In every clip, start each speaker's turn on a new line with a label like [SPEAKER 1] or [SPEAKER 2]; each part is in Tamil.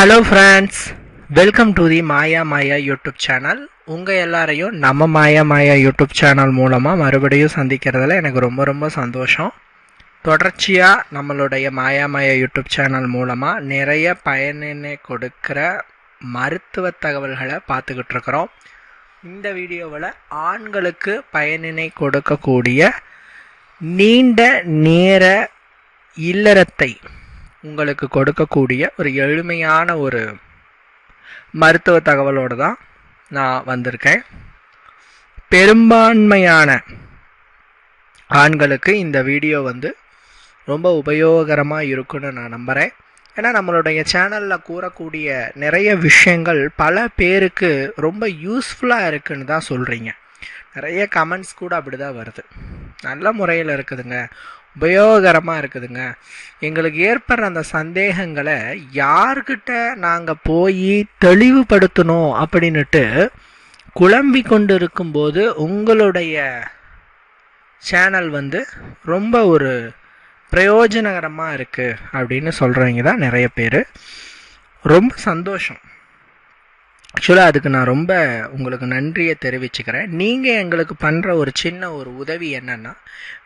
[SPEAKER 1] Hello friends welcome to the Maya Maya YouTube channel உங்கள் எல்லாரையும் நம்ம மாயா மாயா யூடியூப் சேனல் மூலமாக மறுபடியும் சந்திக்கிறதுல எனக்கு ரொம்ப ரொம்ப சந்தோஷம். தொடர்ச்சியாக நம்மளுடைய மாயா மாயா யூடியூப் சேனல் மூலமாக நிறைய பயனினை கொடுக்குற மருத்துவ தகவல்களை பார்த்துக்கிட்டு இருக்கிறோம். இந்த வீடியோவில் ஆண்களுக்கு பயனினை கொடுக்கக்கூடிய நீண்ட நேர இல்லறத்தை உங்களுக்கு கொடுக்கக்கூடிய ஒரு எளிமையான ஒரு மருத்துவ தகவலோடு தான் நான் வந்திருக்கேன். பெரும்பான்மையான ஆண்களுக்கு இந்த வீடியோ வந்து ரொம்ப உபயோகரமாக இருக்குன்னு நான் நம்புகிறேன் ஏன்னா நம்மளுடைய சேனலில் கூறக்கூடிய நிறைய விஷயங்கள் பல பேருக்கு ரொம்ப யூஸ்ஃபுல்லாக இருக்குன்னு தான் சொல்கிறீங்க நிறைய கமெண்ட்ஸ் கூட அப்படி தான் வருது. நல்ல முறையில் இருக்குதுங்க. உபயோகரமாக இருக்குதுங்க. எங்களுக்கு ஏற்படுற அந்த சந்தேகங்களை யார்கிட்ட நாங்கள் போய் தெளிவுபடுத்தணும் அப்படின்னுட்டு குழம்பி கொண்டு இருக்கும்போது உங்களுடைய சேனல் வந்து ரொம்ப ஒரு பிரயோஜனகரமாக இருக்குது அப்படின்னு சொல்கிறவங்க தான் நிறைய பேர். ரொம்ப சந்தோஷம். ஆக்சுவலாக அதுக்கு நான் ரொம்ப உங்களுக்கு நன்றியை தெரிவிச்சுக்கிறேன். நீங்கள் எங்களுக்கு பண்ணுற ஒரு சின்ன ஒரு உதவி என்னென்னா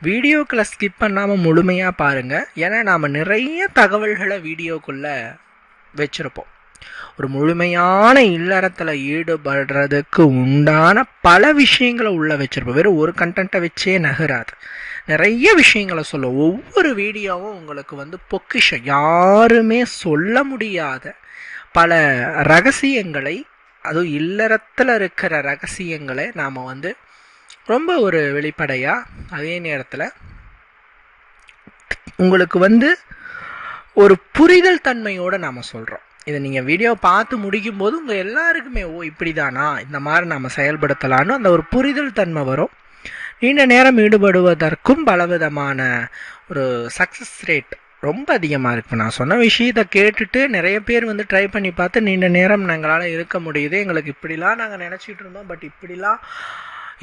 [SPEAKER 1] வீடியோக்களை ஸ்கிப் பண்ணாமல் முழுமையாக பாருங்கள் ஏன்னா நாம் நிறைய தகவல்களை வீடியோக்குள்ளே வச்சுருப்போம். ஒரு முழுமையான இல்லறத்தில் ஈடுபடுறதுக்கு உண்டான பல விஷயங்களை உள்ளே வச்சுருப்போம். வெறும் ஒரு கண்டென்ட்டை வச்சே நகராது. நிறைய விஷயங்களை சொல்லும் ஒவ்வொரு வீடியோவும் உங்களுக்கு வந்து பொக்கிஷம். யாருமே சொல்ல முடியாத பல ரகசியங்களை அதுவும் இல்லறத்தில் இருக்கிற ரகசியங்களை நாம் வந்து ரொம்ப ஒரு வெளிப்படையாக அதே நேரத்தில் உங்களுக்கு வந்து ஒரு புரிதல் தன்மையோடு நாம் சொல்கிறோம் இதை நீங்கள் வீடியோ பார்த்து முடிக்கும் போது உங்கள் எல்லாருக்குமே ஓ இப்படி தானா இந்த மாதிரி நம்ம செயல்படுத்தலான்னு அந்த ஒரு புரிதல் தன்மை வரும். நீண்ட நேரம் ஈடுபடுவதற்கும் பலவிதமான ஒரு சக்ஸஸ் ரேட் ரொம்ப அதிகமாக இருக்கு. நான் சொன்ன விஷயத்தை கேட்டுட்டு நிறைய பேர் வந்து ட்ரை பண்ணி பார்த்து நீண்ட நேரம் எங்களால் இருக்க முடியுது. எங்களுக்கு இப்படிலாம் நாங்கள் நினச்சிட்டு இருந்தோம். பட் இப்படிலாம்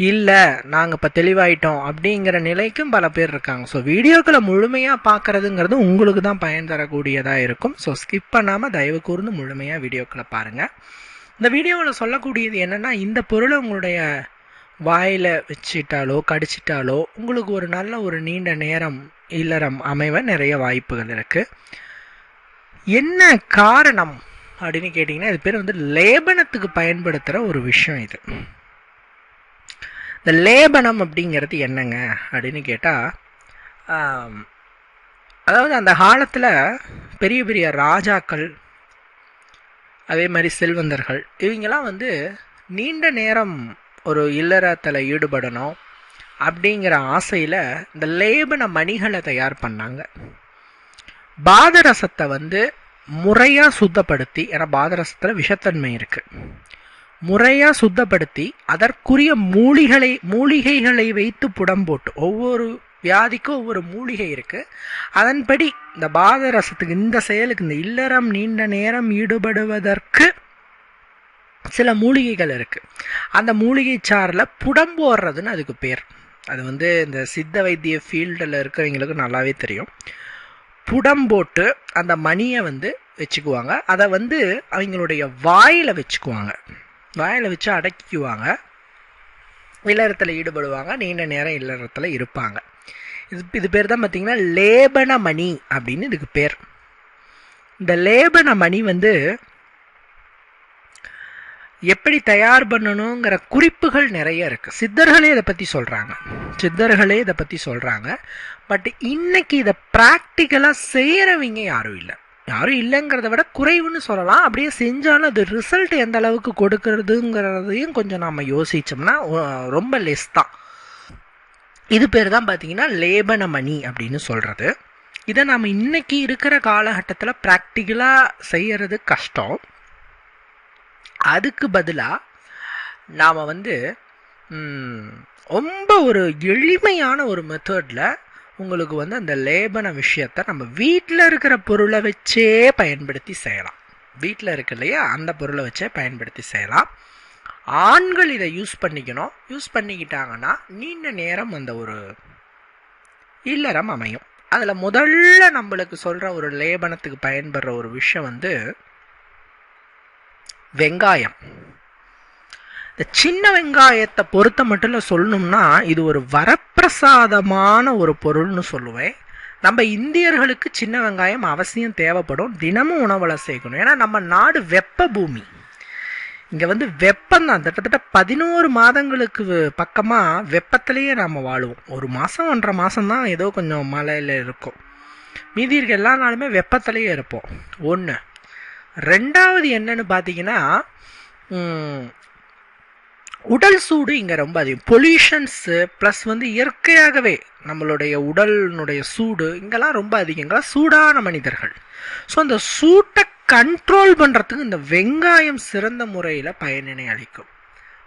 [SPEAKER 1] இல்லை. நாங்கள் இப்போ தெளிவாயிட்டோம் அப்படிங்கிற நிலைக்கும் பல பேர் இருக்காங்க. ஸோ வீடியோக்களை முழுமையாக பார்க்குறதுங்கிறது உங்களுக்கு தான் பயன் தரக்கூடியதாக இருக்கும். ஸோ ஸ்கிப் பண்ணாமல் தயவு கூர்ந்து முழுமையாக வீடியோக்களை பாருங்கள் இந்த வீடியோவில் சொல்லக்கூடியது என்னென்னா இந்த பொருளை உங்களுடைய வாயில் வச்சிட்டாலோ கடிச்சிட்டாலோ உங்களுக்கு ஒரு நல்ல ஒரு நீண்ட நேரம் இல்லறம் அமைவ நிறைய வாய்ப்புகள் இருக்குது என்ன காரணம் அப்படின்னு கேட்டிங்கன்னா இது பேர் வந்து லேபனத்துக்கு பயன்படுத்துகிற ஒரு விஷயம் இது. இந்த லேபனம் அப்படிங்கிறது என்னங்க அப்படின்னு கேட்டால் அதாவது அந்த காலத்தில் பெரிய பெரிய ராஜாக்கள் அதே மாதிரி செல்வந்தர்கள் இவங்கெல்லாம் வந்து நீண்ட நேரம் ஒரு இல்லறத்தில் ஈடுபடணும். அப்படிங்கிற ஆசையில் இந்த லேபன மணிகளை தயார் பண்ணாங்க. பாதரசத்தை வந்து முறையாக சுத்தப்படுத்தி ஏன்னா பாதரசத்தில் விஷத்தன்மை இருக்குது முறையாக சுத்தப்படுத்தி அதற்குரிய மூலிகளை மூலிகைகளை வைத்து புடம் போட்டு ஒவ்வொரு வியாதிக்கும் ஒவ்வொரு மூலிகை இருக்குது அதன்படி இந்த பாதரசத்துக்கு இந்த செயலுக்கு இந்த இல்லறம் நீண்ட நேரம் ஈடுபடுவதற்கு சில மூலிகைகள் இருக்குது அந்த மூலிகை சாரில் புடம் போடுறதுன்னு அதுக்கு பேர். அது வந்து இந்த சித்த வைத்திய ஃபீல்டில் இருக்கிறவங்களுக்கு நல்லாவே தெரியும். புடம் போட்டு அந்த மணியை வந்து வச்சுக்குவாங்க. அதை வந்து அவங்களுடைய வாயில் வச்சுக்குவாங்க. வாயில் வச்சு அடக்கிக்குவாங்க. இல்லறத்தில் ஈடுபடுவாங்க. நீண்ட நேரம் இல்லறத்தில் இருப்பாங்க. இது இது பேர் தான் பார்த்திங்கன்னா லேபன மணி அப்படின்னு இதுக்கு பேர். இந்த லேபன மணி வந்து எப்படி தயார் பண்ணணுங்கிற குறிப்புகள் நிறைய இருக்குது சித்தர்களே இதை பற்றி சொல்கிறாங்க சித்தர்களே இதை பற்றி சொல்கிறாங்க பட் இன்னைக்கு இதை ப்ராக்டிக்கலாக செய்கிறவங்க யாரும் இல்லை. யாரும் இல்லைங்கிறத விட குறைவுன்னு சொல்லலாம். அப்படியே செஞ்சாலும் அது ரிசல்ட் எந்த அளவுக்கு கொடுக்கறதுங்கிறதையும் கொஞ்சம் நாம் யோசித்தோம்னா ரொம்ப லெஸ் தான். இது பேர் தான் பார்த்தீங்கன்னா லேபன மணி அப்படின்னு சொல்கிறது இதை நாம் இன்றைக்கி இருக்கிற காலகட்டத்தில் ப்ராக்டிக்கலாக செய்கிறது கஷ்டம். அதுக்கு பதிலாக நாம் வந்து ரொம்ப ஒரு எளிமையான ஒரு மெத்தடில் உங்களுக்கு வந்து அந்த லேபன விஷயத்தை நம்ம வீட்டில் இருக்கிற பொருளை வச்சே பயன்படுத்தி செய்யலாம். வீட்டில் இருக்கு இல்லையா? அந்த பொருளை வச்சே பயன்படுத்தி செய்யலாம். ஆண்கள் இதை யூஸ் பண்ணிக்கணும். யூஸ் பண்ணிக்கிட்டாங்கன்னா நீண்ட நேரம் அந்த ஒரு இல்லறம் அமையும். அதில் முதல்ல நம்மளுக்கு சொல்கிற ஒரு லேபனத்துக்கு பயன்படுற ஒரு விஷயம் வந்து வெங்காயம். இந்த சின்ன வெங்காயத்தை பொறுத்த மட்டும் சொல்லணும்னா இது ஒரு வரப்பிரசாதமான ஒரு பொருள்னு சொல்லுவேன். நம்ம இந்தியர்களுக்கு சின்ன வெங்காயம் அவசியம் தேவைப்படும். தினமும் உணவில் சேர்க்கணும். ஏன்னா நம்ம நாடு வெப்ப பூமி. இங்கே வந்து வெப்பம் தான். கிட்டத்தட்ட பதினோரு மாதங்களுக்கு பக்கமாக வெப்பத்திலேயே நாம் வாழுவோம். ஒரு மாதம் ஒன்றரை மாதம் தான் ஏதோ கொஞ்சம் மழையில் இருக்கும். மீதி இருக்க எல்லா நாளுமே வெப்பத்திலேயே இருப்போம். ஒன்று ரெண்டாவது என்னன்னு பார்த்தீங்கன்னா உடல் சூடு இங்கே ரொம்ப அதிகம். பொல்யூஷன்ஸு ப்ளஸ் வந்து இயற்கையாகவே நம்மளுடைய உடலினுடைய சூடு இங்கெல்லாம் ரொம்ப அதிகம். இங்கெல்லாம் சூடான மனிதர்கள். ஸோ அந்த சூட்டை கண்ட்ரோல் பண்ணுறதுக்கு இந்த வெங்காயம் சிறந்த முறையில் பயனினை அளிக்கும்.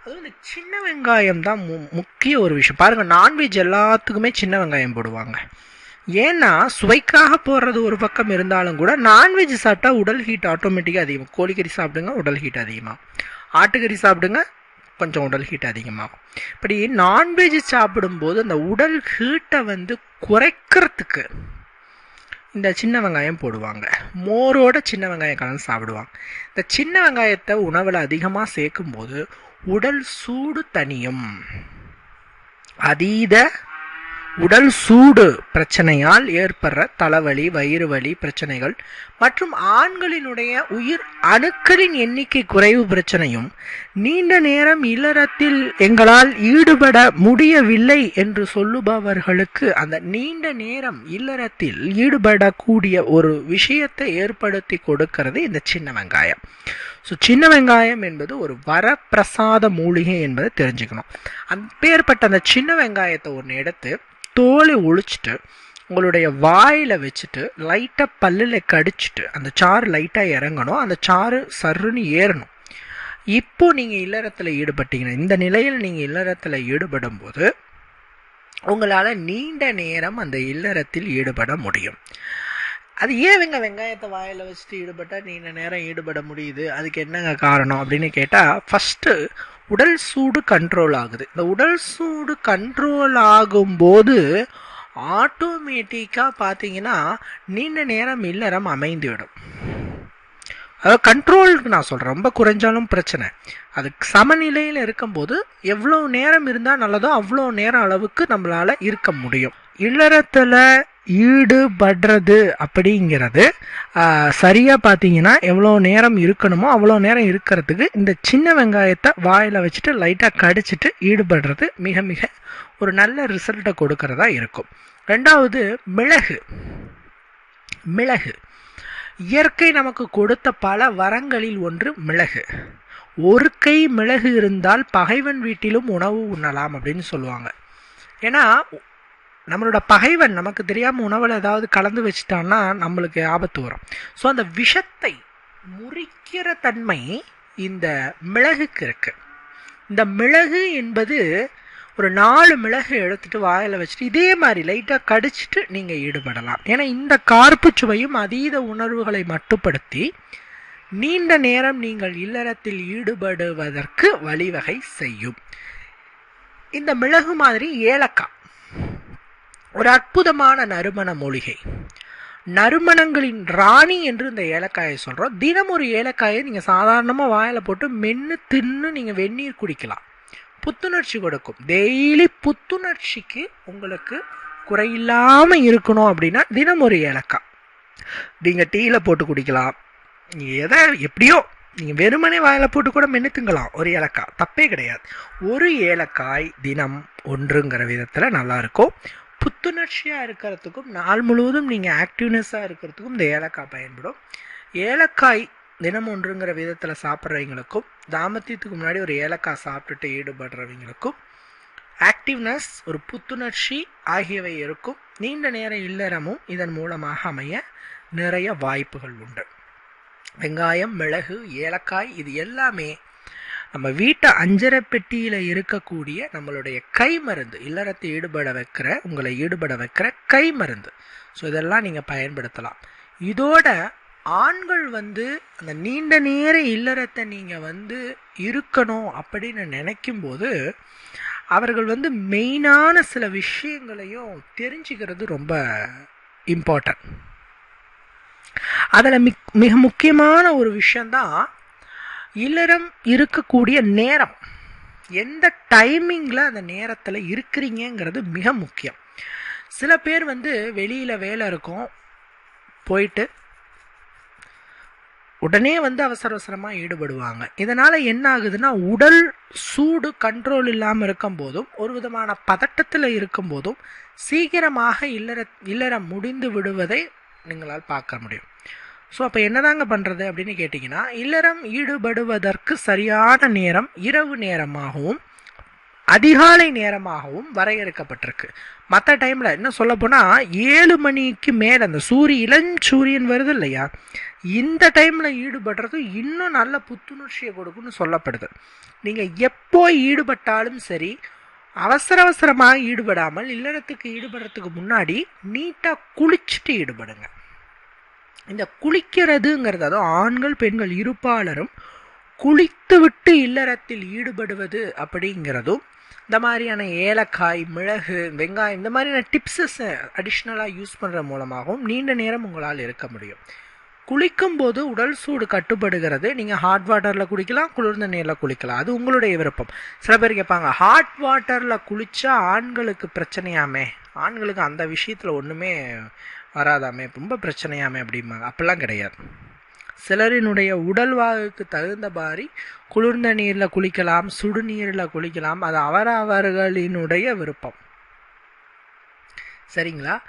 [SPEAKER 1] அதுவும் இந்த சின்ன வெங்காயம் தான் மு முக்கிய ஒரு விஷயம். பாருங்கள் நான்வெஜ் எல்லாத்துக்குமே சின்ன வெங்காயம் போடுவாங்க. ஏன்னா சுவைக்காக போடுறது ஒரு பக்கம் இருந்தாலும் கூட நான்வெஜ் சாப்பிட்டா உடல் ஹீட் ஆட்டோமேட்டிக்காக அதிகமாக கோழிக்கறி சாப்பிடுங்க உடல் ஹீட் அதிகமாகும். ஆட்டுக்கறி சாப்பிடுங்க கொஞ்சம் உடல் ஹீட் அதிகமாகும். இப்படி நான்வெஜ் சாப்பிடும்போது அந்த உடல் ஹீட்டை வந்து குறைக்கிறதுக்கு இந்த சின்ன வெங்காயம் போடுவாங்க. மோரோட சின்ன வெங்காயம் கலந்து சாப்பிடுவாங்க. இந்த சின்ன வெங்காயத்தை உணவில் அதிகமாக சேர்க்கும்போது உடல் சூடு தனியும் அதீத உடல் சூடு பிரச்சனையால் ஏற்படுற தலைவலி வயிறு வலி பிரச்சனைகள் மற்றும் ஆண்களினுடைய உயிர் அணுக்களின் எண்ணிக்கை குறைவு பிரச்சனையும் நீண்ட நேரம் இல்லறத்தில் எங்களால் ஈடுபட முடியவில்லை என்று சொல்லுபவர்களுக்கு அந்த நீண்ட நேரம் இல்லறத்தில் ஈடுபடக்கூடிய ஒரு விஷயத்தை ஏற்படுத்தி கொடுக்கிறது இந்த சின்ன வெங்காயம். ஸோ சின்ன வெங்காயம் என்பது ஒரு வரப்பிரசாத மூலிகை என்பதை தெரிஞ்சுக்கணும். அப்பேற்பட்ட அந்த சின்ன வெங்காயத்தை ஒன்று எடுத்து தோலை ஒழிச்சிட்டு உங்களுடைய வாயில் வச்சுட்டு லைட்டாக பல்லில் கடிச்சிட்டு அந்த சாறு லைட்டாக இறங்கணும் அந்த சாறு சருன்னு ஏறணும். இப்போ நீங்கள் இல்லறத்தில் ஈடுபட்டீங்கன்னா இந்த நிலையில் நீங்கள் இல்லறத்தில் ஈடுபடும் போது உங்களால் நீண்ட நேரம் அந்த இல்லறத்தில் ஈடுபட முடியும். அது ஏன் இவங்க வெங்காயத்தை வாயில் வச்சுட்டு ஈடுபட்டால் நீண்ட நேரம் ஈடுபட முடியுது? அதுக்கு என்னங்க காரணம் அப்படின்னு கேட்டால் ஃபஸ்ட்டு உடல் சூடு கண்ட்ரோல் ஆகுது. இந்த உடல் சூடு கண்ட்ரோல் ஆகும்போது ஆட்டோமேட்டிக்காக பார்த்தீங்கன்னா நீண்ட நேரம் இல்லறம் அமைந்துவிடும். அதாவது கண்ட்ரோலுக்கு நான் சொல்கிறேன் ரொம்ப குறைஞ்சாலும் பிரச்சனை. அது சமநிலையில் இருக்கும்போது எவ்வளோ நேரம் இருந்தால் நல்லதோ அவ்வளோ நேரம் அளவுக்கு நம்மளால் இருக்க முடியும். இல்லறத்தில் ஈடுபடுறது அப்படிங்கிறது சரியாக பார்த்தீங்கன்னா எவ்வளோ நேரம் இருக்கணுமோ அவ்வளோ நேரம் இருக்கிறதுக்கு இந்த சின்ன வெங்காயத்தை வாயில் வச்சுட்டு லைட்டாக கடிச்சிட்டு ஈடுபடுறது மிக மிக ஒரு நல்ல ரிசல்ட்டை கொடுக்கறதா இருக்கும். ரெண்டாவது மிளகு. மிளகு. இயற்கை நமக்கு கொடுத்த பல வரங்களில் ஒன்று மிளகு. ஒரு கை மிளகு இருந்தால் பகைவன் வீட்டிலும் உணவு உண்ணலாம் அப்படின்னு சொல்லுவாங்க. ஏன்னா நம்மளோட பகைவன் நமக்கு தெரியாமல் உணவில் ஏதாவது கலந்து வச்சுட்டான்னா நம்மளுக்கு ஆபத்து வரும். ஸோ அந்த விஷத்தை முறிக்கிற தன்மை இந்த மிளகுக்கு இருக்குது இந்த மிளகு என்பது ஒரு நாலு மிளகு எடுத்துட்டு வாயில் வச்சுட்டு இதே மாதிரி லைட்டாக கடிச்சிட்டு நீங்கள் ஈடுபடலாம். ஏன்னா இந்த கார்ப்பு சுவையும் அதீத உணர்வுகளை மட்டுப்படுத்தி நீண்ட நேரம் நீங்கள் இல்லறத்தில் ஈடுபடுவதற்கு வழிவகை செய்யும். இந்த மிளகு மாதிரி ஏலக்காய். ஒரு அற்புதமான நறுமண மூலிகை. நறுமணங்களின் ராணி என்று இந்த ஏலக்காயை சொல்கிறோம் தினம் ஒரு ஏலக்காயை நீங்கள் சாதாரணமாக வாயில் போட்டு மென்று தின்னு நீங்கள் வெந்நீர் குடிக்கலாம். புத்துணர்ச்சி கொடுக்கும். டெய்லி புத்துணர்ச்சிக்கு உங்களுக்கு குறையில்லாமல் இருக்கணும் அப்படின்னா தினம் ஒரு ஏலக்காய். நீங்கள் டீயில் போட்டு குடிக்கலாம். நீங்கள் எதை எப்படியோ நீங்கள் வெறுமனே வாயில் போட்டு கூட மென்று திங்கலாம். ஒரு ஏலக்காய். தப்பே கிடையாது. ஒரு ஏலக்காய் தினம் ஒன்றுங்கிற விதத்தில் நல்லாயிருக்கும் புத்துணர்ச்சியாக இருக்கிறதுக்கும் நாள் முழுவதும் நீங்கள் ஆக்டிவ்னஸாக இருக்கிறதுக்கும் இந்த ஏலக்காய் பயன்படும். ஏலக்காய் தினம் ஒன்றுங்கிற விதத்தில் சாப்பிட்றவங்களுக்கும் தாமத்தியத்துக்கு முன்னாடி ஒரு ஏலக்காய் சாப்பிட்டுட்டு ஈடுபடுறவங்களுக்கும் ஆக்டிவ்னஸ் ஒரு புத்துணர்ச்சி ஆகியவை இருக்கும். நீண்ட நேர இல்லறமும் இதன் மூலமாக அமைய நிறைய வாய்ப்புகள் உண்டு. வெங்காயம் மிளகு ஏலக்காய் இது எல்லாமே நம்ம வீட்டை அஞ்சரை பெட்டியில் இருக்கக்கூடிய நம்மளுடைய கை மருந்து இல்லறத்தை ஈடுபட வைக்கிற உங்களை ஈடுபட வைக்கிற கை மருந்து ஸோ இதெல்லாம் நீங்கள் பயன்படுத்தலாம். இதோட ஆண்கள் வந்து அந்த நீண்ட நேர இல்லறத்தை நீங்கள் வந்து இருக்கணும் அப்படின்னு நினைக்கும்போது அவர்கள் வந்து மெயினான சில விஷயங்களையும் தெரிஞ்சுக்கிறது ரொம்ப இம்பார்ட்டன்ட் அதில் மிக் மிக முக்கியமான ஒரு விஷயந்தான் இல்லறம் இருக்கக்கூடிய நேரம். எந்த டைமிங்கில் அந்த நேரத்தில் இருக்கிறீங்கங்கிறது மிக முக்கியம். சில பேர் வந்து வெளியில் வேலை இருக்கும் போயிட்டு உடனே வந்து அவசர அவசரமாக ஈடுபடுவாங்க. இதனால் என்ன ஆகுதுன்னா உடல் சூடு கண்ட்ரோல் இல்லாமல் இருக்கும் போதும் ஒரு விதமான பதட்டத்தில் இருக்கும் போதும் சீக்கிரமாக இல்லற இல்லறம் முடிந்து விடுவதை நீங்களால் பார்க்க முடியும். ஸோ அப்போ என்னதாங்க பண்ணுறது அப்படின்னு கேட்டிங்கன்னா இல்லறம் ஈடுபடுவதற்கு சரியான நேரம் இரவு நேரமாகவும் அதிகாலை நேரமாகவும் வரையறுக்கப்பட்டிருக்கு. மற்ற டைமில் என்ன சொல்லப்போனால் ஏழு மணிக்கு மேலே அந்த சூரிய இளஞ்சூரியன் வருது இல்லையா? இந்த டைமில் ஈடுபடுறது இன்னும் நல்ல புத்துணர்ச்சியை கொடுக்குன்னு சொல்லப்படுது. நீங்கள் எப்போ ஈடுபட்டாலும் சரி அவசர அவசரமாக ஈடுபடாமல் இல்லறத்துக்கு ஈடுபடுறதுக்கு முன்னாடி நீட்டாக குளிச்சுட்டு ஈடுபடுங்க. இந்த குளிக்கிறதுங்கிறது அதுவும் ஆண்கள் பெண்கள் இருப்பாளரும் குளித்துவிட்டு இல்லறத்தில் ஈடுபடுவது அப்படிங்கிறதும் இந்த மாதிரியான ஏலக்காய் மிளகு வெங்காயம் இந்த மாதிரியான டிப்ஸஸை அடிஷ்னலாக யூஸ் பண்ணுற மூலமாகவும் நீண்ட நேரம் உங்களால் இருக்க முடியும். குளிக்கும்போது உடல் சூடு கட்டுப்படுகிறது. நீங்கள் ஹாட் வாட்டரில் குளிக்கலாம் குளிர்ந்த நீரில் குளிக்கலாம். அது உங்களுடைய விருப்பம். சில பேர் கேட்பாங்க ஹாட் வாட்டரில் குளித்தா ஆண்களுக்கு பிரச்சனையாமே? ஆண்களுக்கு அந்த விஷயத்தில் ஒன்றுமே வராதாமே ரொம்ப பிரச்சனையாமே அப்படிம்பாங்க. அப்போல்லாம் கிடையாது. சிலரினுடைய உடல்வாகுக்கு தகுந்த மாதிரி குளிர்ந்த நீரில் குளிக்கலாம் சுடுநீரில் குளிக்கலாம் அது அவரவர்களினுடைய விருப்பம். சரிங்களா?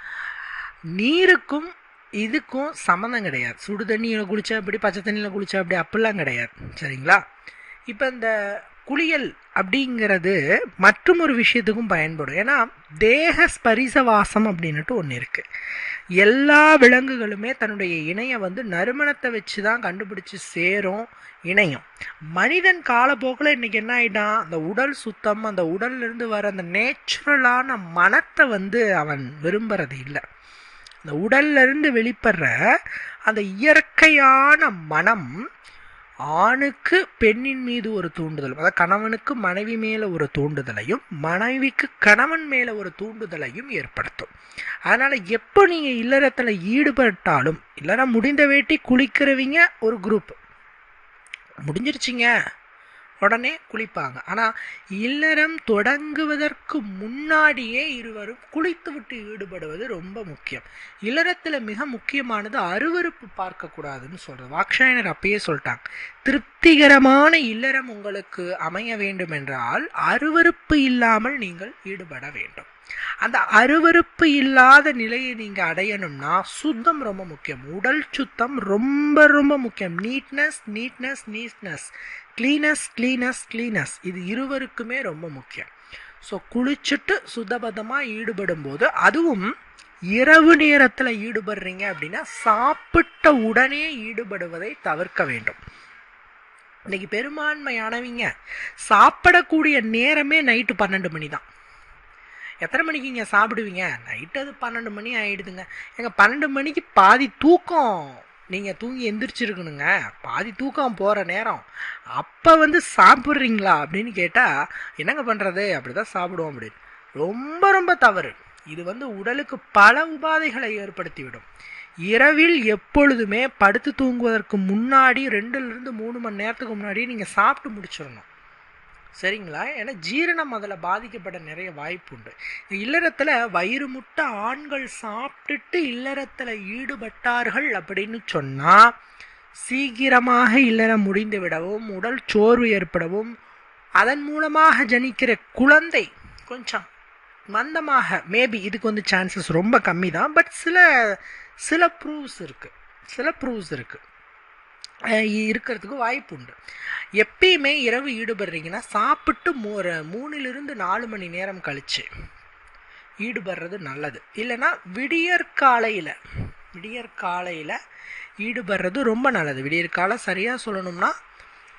[SPEAKER 1] நீருக்கும் இதுக்கும் சம்மந்தம் கிடையாது. சுடு தண்ணியில் குளித்தா அப்படி பச்சை தண்ணியில் குளித்தா அப்படி அப்படிலாம் கிடையாது. சரிங்களா? இப்போ இந்த குளியல் அப்படிங்கிறது மற்றும் ஒரு விஷயத்துக்கும் பயன்படும். ஏன்னா தேக ஸ்பரிச வாசம் அப்படின்னுட்டு ஒன்று இருக்குது எல்லா விலங்குகளுமே தன்னுடைய இணையை வந்து நறுமணத்தை வச்சு தான் கண்டுபிடிச்சி சேரும் இணையும். மனிதன் காலப்போக்கில் இன்றைக்கி என்ன ஆகிட்டான் அந்த உடல் சுத்தம் அந்த உடல்லிருந்து வர அந்த நேச்சுரலான மனத்தை வந்து அவன் விரும்புறது இல்லை. அந்த உடல்லிருந்து வெளிப்படுற அந்த இயற்கையான மனம் ஆணுக்கு பெண்ணின் மீது ஒரு தூண்டுதலும் அதாவது கணவனுக்கு மனைவி மேலே ஒரு தூண்டுதலையும் மனைவிக்கு கணவன் மேலே ஒரு தூண்டுதலையும் ஏற்படுத்தும். அதனால் எப்போ நீங்கள் இல்லறத்தில் ஈடுபட்டாலும் இல்லைனா முடிந்த வேட்டி குளிக்கிறவங்க ஒரு குரூப் முடிஞ்சிருச்சிங்க. உடனே குளிப்பாங்க. ஆனால் இல்லறம் தொடங்குவதற்கு முன்னாடியே இருவரும் குளித்துவிட்டு ஈடுபடுவது ரொம்ப முக்கியம். இல்லறத்தில் மிக முக்கியமானது அருவறுப்பு பார்க்கக்கூடாதுன்னு சொல்கிறது வாக்ஷாயனர் அப்பயே சொல்லிட்டாங்க. திருப்திகரமான இல்லறம் உங்களுக்கு அமைய வேண்டும் என்றால் அருவறுப்பு இல்லாமல் நீங்கள் ஈடுபட வேண்டும். அந்த அருவறுப்பு இல்லாத நிலையை நீங்கள் அடையணும்னா சுத்தம் ரொம்ப முக்கியம். உடல் சுத்தம் ரொம்ப ரொம்ப முக்கியம். Neatness neatness neatness cleanness cleanness cleanness இது இருவருக்குமே ரொம்ப முக்கியம். ஸோ குளிச்சுட்டு சுதபதமாக ஈடுபடும் போது அதுவும் இரவு நேரத்தில் ஈடுபடுறீங்க அப்படின்னா சாப்பிட்ட உடனே ஈடுபடுவதை தவிர்க்க வேண்டும். இன்னைக்கு பெரும்பான்மையானவங்க சாப்பிடக்கூடிய நேரமே நைட்டு பன்னெண்டு மணி தான். எத்தனை மணிக்கு இங்கே சாப்பிடுவீங்க? நைட்டு அது பன்னெண்டு மணி ஆகிடுதுங்க எங்கள் பன்னெண்டு மணிக்கு பாதி தூக்கம். நீங்கள் தூங்கி எந்திரிச்சிருக்கணுங்க. பாதி தூக்கம் போகிற நேரம். அப்போ வந்து சாப்பிட்றீங்களா அப்படின்னு கேட்டால் என்னங்க பண்ணுறது அப்படி தான் சாப்பிடுவோம் அப்படின்னு. ரொம்ப ரொம்ப தவறு. இது வந்து உடலுக்கு பல உபாதைகளை ஏற்படுத்திவிடும். இரவில் எப்பொழுதுமே படுத்து தூங்குவதற்கு முன்னாடி ரெண்டுலேருந்து மூணு மணி நேரத்துக்கு முன்னாடி நீங்கள் சாப்பிட்டு முடிச்சிடணும். சரிங்களா? ஏன்னா ஜீரணம் அதில் பாதிக்கப்பட நிறைய வாய்ப்பு உண்டு. இல்லறத்தில் வயிறு முட்டை ஆண்கள் சாப்பிட்டுட்டு இல்லறத்தில் ஈடுபட்டார்கள் அப்படின்னு சொன்னால் சீக்கிரமாக இல்லறம் முடிந்து விடவும் உடல் சோர்வு ஏற்படவும் அதன் மூலமாக ஜனிக்கிற குழந்தை கொஞ்சம் மந்தமாக மேபி இதுக்கு வந்து சான்சஸ் ரொம்ப கம்மி தான் பட் சில சில ப்ரூவ்ஸ் இருக்குது சில ப்ரூவ்ஸ் இருக்குது இருக்கிறதுக்கு வாய்ப்பு உண்டு எப்பயுமே இரவு ஈடுபடுறீங்கன்னா சாப்பிட்டு மூ மூணிலிருந்து நாலு மணி நேரம் கழிச்சு ஈடுபடுறது நல்லது. இல்லைன்னா விடியற்காலையில் விடியற்காலையில் ஈடுபடுறது ரொம்ப நல்லது. விடியற்காலம் சரியாக சொல்லணும்னா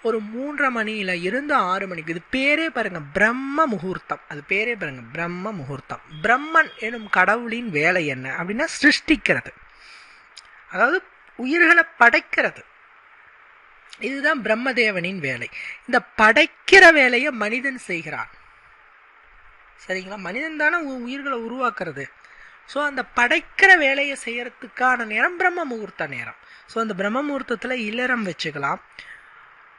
[SPEAKER 1] ஒரு மூன்றரை மணியில் இருந்து ஆறு மணிக்கு இது பேரே பாருங்கள் பிரம்ம முகூர்த்தம். அது பேரே பாருங்கள் பிரம்ம முகூர்த்தம். பிரம்மன் எனும் கடவுளின் வேலை என்ன? அப்படின்னா சிருஷ்டிக்கிறது. அதாவது உயிர்களை படைக்கிறது. இதுதான் பிரம்மதேவனின் வேலை. இந்த படைக்கிற வேலையை மனிதன் செய்கிறான். சரிங்களா? மனிதன் தானே உயிர்களை உருவாக்குறது. ஸோ அந்த படைக்கிற வேலையை செய்யறதுக்கான நேரம் பிரம்ம முகூர்த்த நேரம். ஸோ அந்த பிரம்ம முகூர்த்தத்தில் இல்லறம் வச்சுக்கலாம்.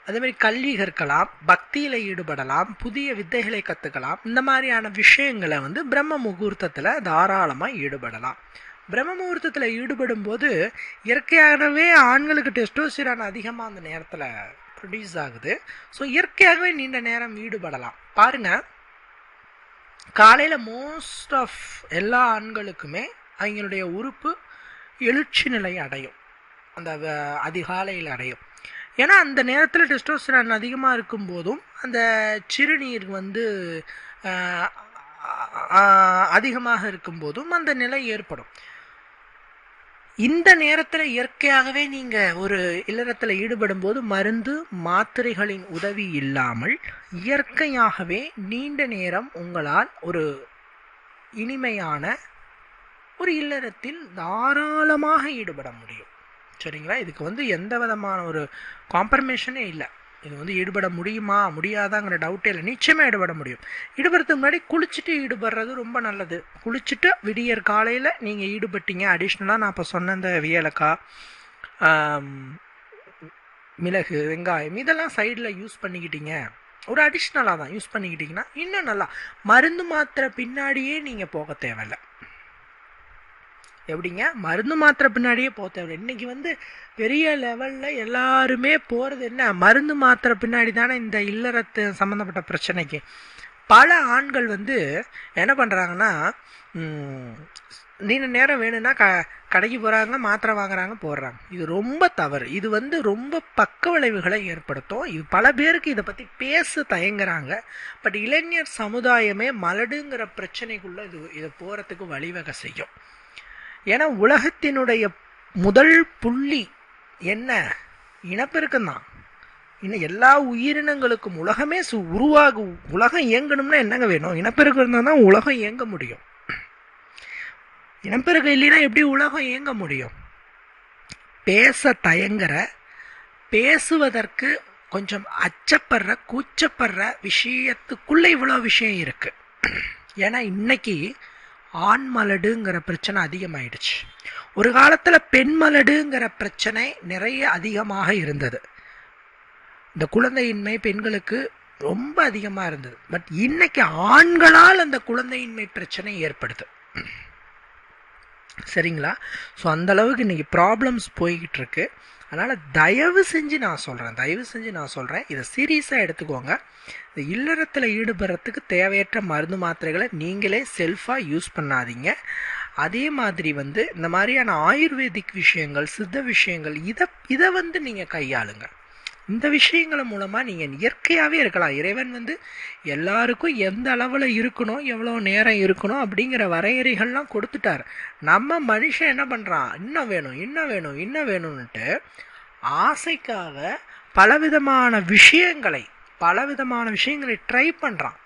[SPEAKER 1] அதே மாதிரி கல்வி கற்கலாம் பக்தியில் ஈடுபடலாம் புதிய வித்தைகளை கற்றுக்கலாம் இந்த மாதிரியான விஷயங்களை வந்து பிரம்ம முகூர்த்தத்தில் தாராளமாக ஈடுபடலாம். பிரம்ம முகூர்த்தத்தில் ஈடுபடும் போது இயற்கையாகவே ஆண்களுக்கு டெஸ்டோசிரான் அதிகமாக அந்த நேரத்தில் ப்ரொடியூஸ் ஆகுது. ஸோ இயற்கையாகவே நீண்ட நேரம் ஈடுபடலாம். பாருங்கள் காலையில் மோஸ்ட் ஆஃப் எல்லா ஆண்களுக்குமே அவங்களுடைய உறுப்பு எழுச்சி நிலை அடையும். அந்த வ- அதிகாலையில் அடையும். ஏன்னா அந்த நேரத்தில் டெஸ்டோஸ்டிரான் அதிகமாக இருக்கும் போதும் அந்த சிறுநீர் வந்து அதிகமாக இருக்கும் போதும் அந்த நிலை ஏற்படும். இந்த நேரத்தில் இயற்கையாகவே நீங்கள் ஒரு இல்லறத்தில் ஈடுபடும் போது மருந்து மாத்திரைகளின் உதவி இல்லாமல் இயற்கையாகவே நீண்ட நேரம் உங்களால் ஒரு இனிமையான ஒரு இல்லறத்தில் தாராளமாக ஈடுபட முடியும். சரிங்களா? இதுக்கு வந்து எந்த விதமான ஒரு காம்ப்ரமேஷனே இல்லை. இது வந்து ஈடுபட முடியுமா? முடியாதாங்கிற டவுட்டே இல்லை. நிச்சயமாக ஈடுபட முடியும். ஈடுபடுறதுக்கு முன்னாடி குளிச்சுட்டு ஈடுபடுறது ரொம்ப நல்லது. குளிச்சுட்டு விடியற் காலையில் நீங்கள் ஈடுபட்டீங்க. அடிஷ்னலாக நான் இப்போ சொன்ன இந்த வியலக்காய் மிளகு வெங்காயம் இதெல்லாம் சைடில் யூஸ் பண்ணிக்கிட்டீங்க. ஒரு அடிஷ்னலாக தான் யூஸ் பண்ணிக்கிட்டிங்கன்னா இன்னும் நல்லா. மருந்து மாத்திரை பின்னாடியே நீங்கள் போக தேவையில்ல. எப்படிங்க? மருந்து மாத்திரை பின்னாடியே போக தேவையில்லை. இன்றைக்கி வந்து பெரிய லெவலில் எல்லாருமே போகிறது என்ன? மருந்து மாத்திரை பின்னாடி தானே இந்த இல்லறத்து சம்மந்தப்பட்ட பிரச்சனைக்கு. பல ஆண்கள் வந்து என்ன பண்ணுறாங்கன்னா நீண்ட நேரம் வேணும்னா க கடைக்கு போகிறாங்க மாத்திரை வாங்குறாங்க போடுறாங்க. இது ரொம்ப தவறு. இது வந்து ரொம்ப பக்க விளைவுகளை ஏற்படுத்தும். இது பல பேருக்கு இதை பற்றி பேச தயங்குறாங்க. பட் இளைஞர் சமுதாயமே மலடுங்கிற பிரச்சனைக்குள்ளே இது இதை போகிறதுக்கு வழிவகை செய்யும். ஏன்னா உலகத்தினுடைய முதல் புள்ளி என்ன? இனப்பெருக்கம் தான் இன்னும் எல்லா உயிரினங்களுக்கும் உலகமே சு உருவாகும் உலகம் இயங்கணும்னா என்னங்க வேணும்? இனப்பெருக்கம் இருந்தால் தான் உலகம் இயங்க முடியும். இனப்பெருக்கம் இல்லைன்னா எப்படி உலகம் இயங்க முடியும்? பேச தயங்குற பேசுவதற்கு கொஞ்சம் அச்சப்படுற கூச்சப்படுற விஷயத்துக்குள்ள இவ்வளோ விஷயம் இருக்கு. ஏன்னா இன்னைக்கு ஆண் மலடுங்கிற பிரச்சனை அதிகமாயிடுச்சு. ஒரு காலத்தில் பெண் மலடுங்கிற பிரச்சனை நிறைய அதிகமாக இருந்தது. இந்த குழந்தையின்மை பெண்களுக்கு ரொம்ப அதிகமாக இருந்தது. பட் இன்னைக்கு ஆண்களால் அந்த குழந்தையின்மை பிரச்சனை ஏற்படுது. சரிங்களா? ஸோ அந்தளவுக்கு இன்றைக்கி ப்ராப்ளம்ஸ் போய்கிட்டு இருக்கு அதனால் தயவு செஞ்சு நான் சொல்கிறேன் தயவு செஞ்சு நான் சொல்கிறேன் இதை சீரியஸாக எடுத்துக்கோங்க. இந்த இல்லறத்தில் ஈடுபடுறதுக்கு தேவையற்ற மருந்து மாத்திரைகளை நீங்களே செல்ஃபாக யூஸ் பண்ணாதீங்க. அதே மாதிரி வந்து இந்த மாதிரியான ஆயுர்வேதிக் விஷயங்கள் சித்த விஷயங்கள் இதை இதை வந்து நீங்கள் கையாளுங்க. இந்த விஷயங்கள் மூலமாக நீங்கள் இயற்கையாகவே இருக்கலாம். இறைவன் வந்து எல்லாருக்கும் எந்த அளவில் இருக்கணும் எவ்வளோ நேரம் இருக்கணும் அப்படிங்கிற வரையறைகள்லாம் கொடுத்துட்டார். நம்ம மனுஷன் என்ன பண்ணுறான் இன்னும் வேணும் இன்னும் வேணும் இன்னும் வேணும்னுட்டு ஆசைக்காக பலவிதமான விஷயங்களை பலவிதமான விஷயங்களை ட்ரை பண்ணுறான்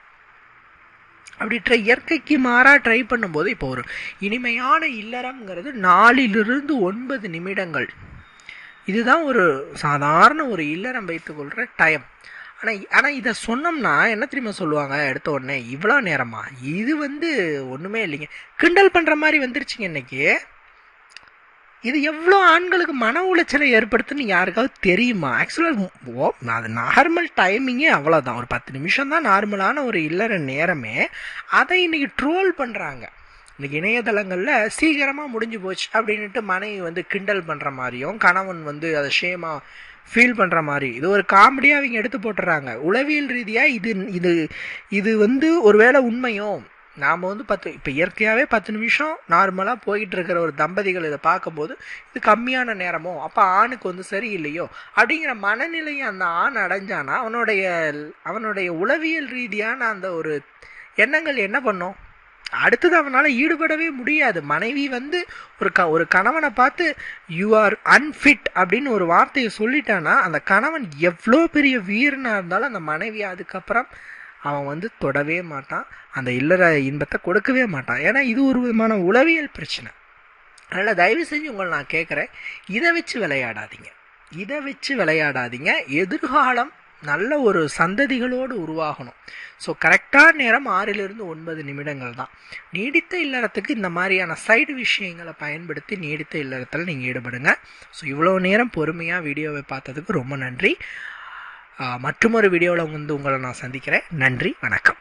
[SPEAKER 1] அப்படி ட்ரை இயற்கைக்கு மாறாக ட்ரை பண்ணும்போது இப்போ ஒரு இனிமையான இல்லறம்ங்கிறது நாலிலிருந்து ஒன்பது நிமிடங்கள். இதுதான் ஒரு சாதாரண ஒரு இல்லறம் வைத்துக்கொள்கிற டைம் ஆனால் ஆனால் இதை சொன்னோம்னா என்ன தெரியுமா சொல்லுவாங்க எடுத்த உடனே? இவ்வளோ நேரமா? இது வந்து ஒன்றுமே இல்லைங்க. கிண்டல் பண்ணுற மாதிரி வந்துருச்சுங்க இன்றைக்கி இது எவ்வளோ ஆண்களுக்கு மன உளைச்சலை ஏற்படுத்துன்னு யாருக்காவது தெரியுமா? ஆக்சுவலாக ஓ அது நார்மல் டைமிங்கே அவ்வளோதான் ஒரு பத்து நிமிஷம் தான் நார்மலான ஒரு இல்லற நேரமே. அதை இன்றைக்கி ட்ரோல் பண்ணுறாங்க இன்றைக்கி இணையதளங்களில் சீக்கிரமாக முடிஞ்சு போச்சு அப்படின்ட்டு மனைவி வந்து கிண்டல் பண்ணுற மாதிரியும் கணவன் வந்து அதை ஷேமாக ஃபீல் பண்ணுற மாதிரி இது ஒரு காமெடியாக அவங்க எடுத்து போட்டுறாங்க. உளவியல் ரீதியாக இது இது இது வந்து ஒருவேளை உண்மையும் நாம் வந்து பத்து இப்போ இயற்கையாகவே பத்து நிமிஷம் நார்மலாக போயிட்டு இருக்கிற ஒரு தம்பதிகள் இதை பார்க்கும்போது இது கம்மியான நேரமோ? அப்போ ஆணுக்கு வந்து சரியில்லையோ? அப்படிங்கிற மனநிலையை அந்த ஆண் அடைஞ்சானா? அவனுடைய அவனுடைய உளவியல் ரீதியான அந்த ஒரு எண்ணங்கள் என்ன பண்ணும்? அடுத்தது அவனால் ஈடுபடவே முடியாது. மனைவி வந்து ஒரு க ஒரு கணவனை பார்த்து யூ ஆர் அன்ஃபிட் அப்படின்னு ஒரு வார்த்தையை சொல்லிட்டானா அந்த கணவன் எவ்வளோ பெரிய வீரனாக இருந்தாலும் அந்த மனைவி அதுக்கப்புறம் அவன் வந்து தொடவே மாட்டான் அந்த இல்லற இன்பத்தை கொடுக்கவே மாட்டான். ஏன்னா இது ஒரு விதமான உளவியல் பிரச்சனை. அதனால் தயவு செஞ்சு உங்களை நான் கேட்குறேன் இதை வச்சு விளையாடாதீங்க. இதை வச்சு விளையாடாதீங்க. எதிர்காலம் நல்ல ஒரு சந்ததிகளோடு உருவாகணும். ஸோ கரெக்டான நேரம் ஆறிலிருந்து ஒன்பது நிமிடங்கள் தான். நீடித்த இல்லறத்துக்கு இந்த மாதிரியான சைடு விஷயங்களை பயன்படுத்தி நீடித்த இல்லறத்தில் நீங்கள் ஈடுபடுங்க. ஸோ இவ்வளோ நேரம் பொறுமையாக வீடியோவை பார்த்ததுக்கு ரொம்ப நன்றி. மற்றொரு வீடியோவில் வந்து உங்களை நான் சந்திக்கிறேன். நன்றி வணக்கம்.